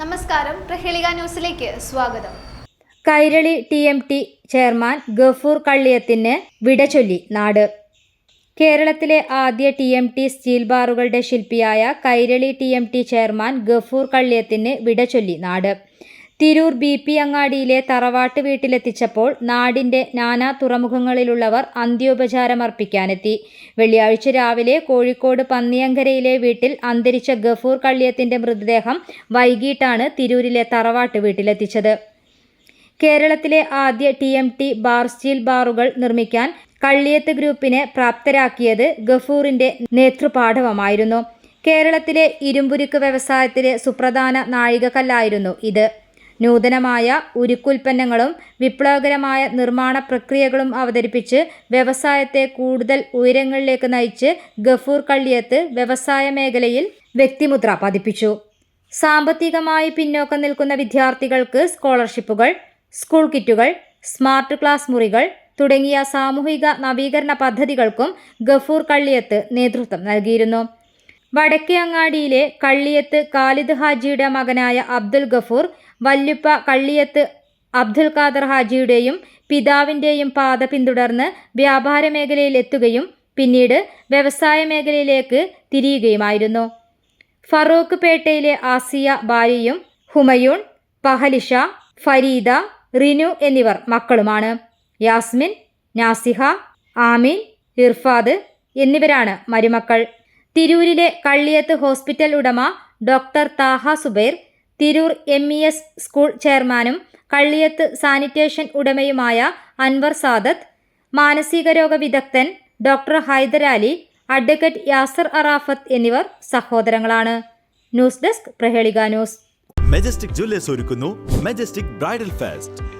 നമസ്കാരം. പ്രഹേളിക ന്യൂസിലേക്ക് സ്വാഗതം. Kairali T M T chairman Gafoor കള്ളിയത്തിന് വിട ചൊല്ലി നാട്. കേരളത്തിലെ ആദ്യ ടി എം ടി സ്റ്റീൽ ബാറുകളുടെ ശില്പിയായ Kairali T M T chairman Gafoor കള്ളിയത്തിന് വിട ചൊല്ലി നാട്. തിരൂർ ബി പി അങ്ങാടിയിലെ തറവാട്ട് വീട്ടിലെത്തിച്ചപ്പോൾ നാടിന്റെ നാനാ തുറമുഖങ്ങളിലുള്ളവർ അന്ത്യോപചാരമർപ്പിക്കാനെത്തി. വെള്ളിയാഴ്ച രാവിലെ കോഴിക്കോട് പന്നിയങ്കരയിലെ വീട്ടിൽ അന്തരിച്ച ഗഫൂർ കള്ളിയത്തിന്റെ മൃതദേഹം വൈകിട്ടാണ് തിരൂരിലെ തറവാട്ട് വീട്ടിലെത്തിച്ചത്. കേരളത്തിലെ ആദ്യ T M T bar steel ബാറുകൾ നിർമ്മിക്കാൻ കള്ളിയത്ത് ഗ്രൂപ്പിനെ പ്രാപ്തരാക്കിയത് ഗഫൂറിന്റെ നേതൃപാഠവമായിരുന്നു. കേരളത്തിലെ ഇരുമ്പുരുക്ക് വ്യവസായത്തിലെ സുപ്രധാന നാഴികക്കല്ലായിരുന്നു ഇത്. നൂതനമായ ഉരുക്കുൽപ്പന്നങ്ങളും വിപ്ലവകരമായ നിർമ്മാണ പ്രക്രിയകളും അവതരിപ്പിച്ച് വ്യവസായത്തെ കൂടുതൽ ഉയരങ്ങളിലേക്ക് നയിച്ച് ഗഫൂർ കള്ളിയത്ത് വ്യവസായ മേഖലയിൽ വ്യക്തിമുദ്ര പതിപ്പിച്ചു. സാമ്പത്തികമായി പിന്നോക്കം നിൽക്കുന്ന വിദ്യാർത്ഥികൾക്ക് സ്കോളർഷിപ്പുകൾ സ്കൂൾ കിറ്റുകൾ സ്മാർട്ട് ക്ലാസ് മുറികൾ തുടങ്ങിയ സാമൂഹിക നവീകരണ പദ്ധതികൾക്കും ഗഫൂർ കള്ളിയത്ത് നേതൃത്വം നൽകിയിരുന്നു. വടക്കേ അങ്ങാടിയിലെ കള്ളിയത്ത് ഖാലിദ് ഹാജിയുടെ മകനായ അബ്ദുൽ ഗഫൂർ വല്യുപ്പ കള്ളിയത്ത് അബ്ദുൽ ഖാദർ ഹാജിയുടെയും പിതാവിന്റെയും പാത പിന്തുടർന്ന് വ്യാപാര മേഖലയിൽ എത്തുകയും പിന്നീട് വ്യവസായ മേഖലയിലേക്ക് തിരിയുകയുമായിരുന്നു. ഫറൂഖ് പേട്ടയിലെ ആസിയ ഭാര്യയും ഹുമയൂൺ പഹലിഷ ഫരീദ റിനു എന്നിവർ മക്കളുമാണ്. യാസ്മിൻ നാസിഹ ആമീൻ ഇർഫാദ് എന്നിവരാണ് മരുമക്കൾ. തിരൂരിലെ കള്ളിയത്ത് ഹോസ്പിറ്റൽ ഉടമ doctor Thaha Subair Tirur M E S school ചെയർമാനും കള്ളിയത്ത് സാനിറ്റേഷൻ ഉടമയുമായ അൻവർ സാദത്ത് മാനസിക രോഗ വിദഗ്ധൻ ഡോക്ടർ ഹൈദരാലി അഡ്വക്കേറ്റ് യാസർ അറാഫത്ത് എന്നിവർ സഹോദരങ്ങളാണ്. News desk Prahelika news. Majestic jewellers ഒരുക്കുന്നു. Majestic bridal fest